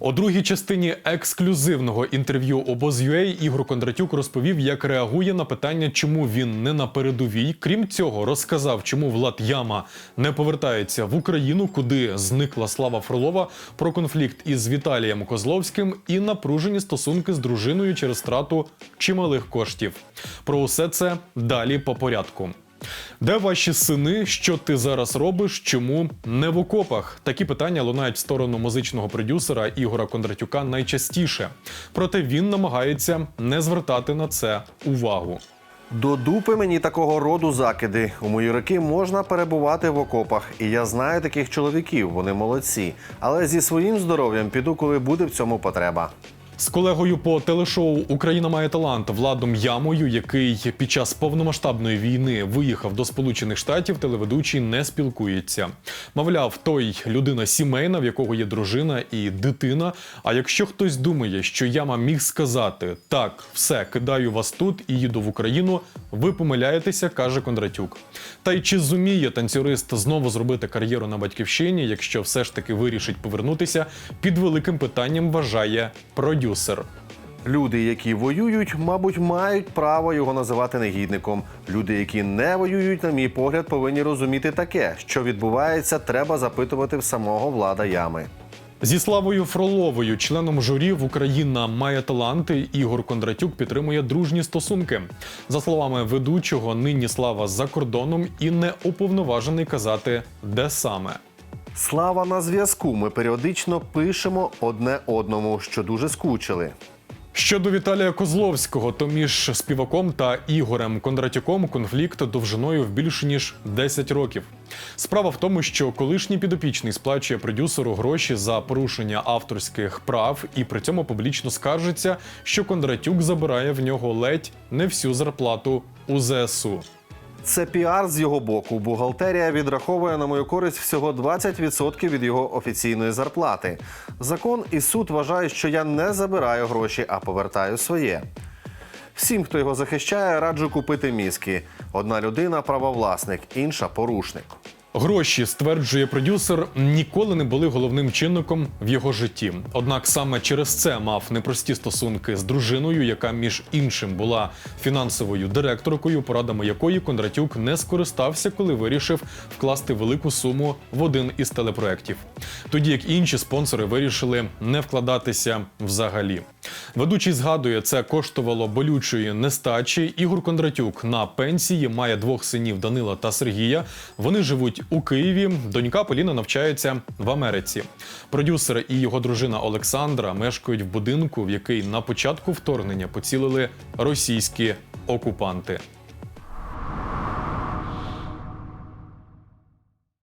У другій частині ексклюзивного інтерв'ю обоз.ua Ігор Кондратюк розповів, як реагує на питання, чому він не на передовій. Крім цього, розказав, чому Влад Яма не повертається в Україну, куди зникла слава Фролова, про конфлікт із Віталієм Козловським і напружені стосунки з дружиною через страту чималих коштів. Про усе це далі по порядку. Де ваші сини? Що ти зараз робиш? Чому не в окопах? Такі питання лунають в сторону музичного продюсера Ігора Кондратюка найчастіше. Проте він намагається не звертати на це увагу. До дупи мені такого роду закиди. У мої роки можна перебувати в окопах, і я знаю таких чоловіків, вони молодці. Але зі своїм здоров'ям піду, коли буде в цьому потреба. З колегою по телешоу Україна має талант Владом Ямою, який під час повномасштабної війни виїхав до Сполучених Штатів, телеведучий не спілкується. Мовляв, той людина сімейна, в якого є дружина і дитина. А якщо хтось думає, що Яма міг сказати так, все, кидаю вас тут і їду в Україну, ви помиляєтеся, каже Кондратюк. Та й чи зуміє танцюрист знову зробити кар'єру на батьківщині, якщо все ж таки вирішить повернутися, під великим питанням вважає продюсер. Люди, які воюють, мабуть, мають право його називати негідником. Люди, які не воюють, на мій погляд, повинні розуміти таке, що відбувається, треба запитувати в самого влада ями. Зі Славою Фроловою, членом журі в Україна має таланти. Ігор Кондратюк підтримує дружні стосунки. За словами ведучого, нині слава за кордоном і не уповноважений казати, де саме. Слава на зв'язку. Ми періодично пишемо одне одному, що дуже скучили. Щодо Віталія Козловського, то між співаком та Ігорем Кондратюком конфлікт довжиною в більше ніж 10 років. Справа в тому, що колишній підопічний сплачує продюсеру гроші за порушення авторських прав і при цьому публічно скаржиться, що Кондратюк забирає в нього ледь не всю зарплату у ЗСУ. Це піар з його боку. Бухгалтерія відраховує на мою користь всього 20% від його офіційної зарплати. Закон і суд вважають, що я не забираю гроші, а повертаю своє. Всім, хто його захищає, раджу купити мізки. Одна людина правовласник, інша порушник. Гроші, стверджує продюсер, ніколи не були головним чинником в його житті. Однак саме через це мав непрості стосунки з дружиною, яка між іншим була фінансовою директоркою, порадами якої Кондратюк не скористався, коли вирішив вкласти велику суму в один із телепроєктів. Тоді як інші спонсори вирішили не вкладатися взагалі. Ведучий згадує, це коштувало болючої нестачі. Ігор Кондратюк на пенсії має двох синів Данила та Сергія. Вони живуть у Києві. Донька Поліна навчається в Америці. Продюсер і його дружина Олександра мешкають в будинку, в який на початку вторгнення поцілили російські окупанти.